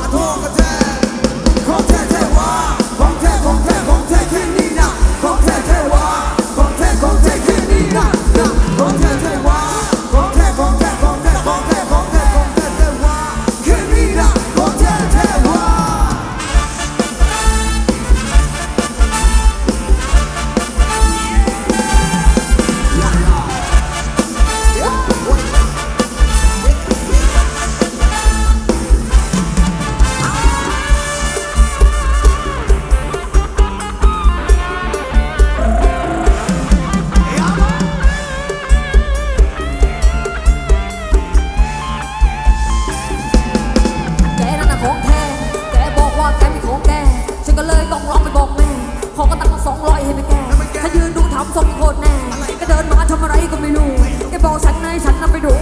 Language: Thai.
my tongue attack. ำสองคตรแน่ก็เดินมาทำอะไรก็ไม่รู้แกบอกฉันให้ฉันนำไปดู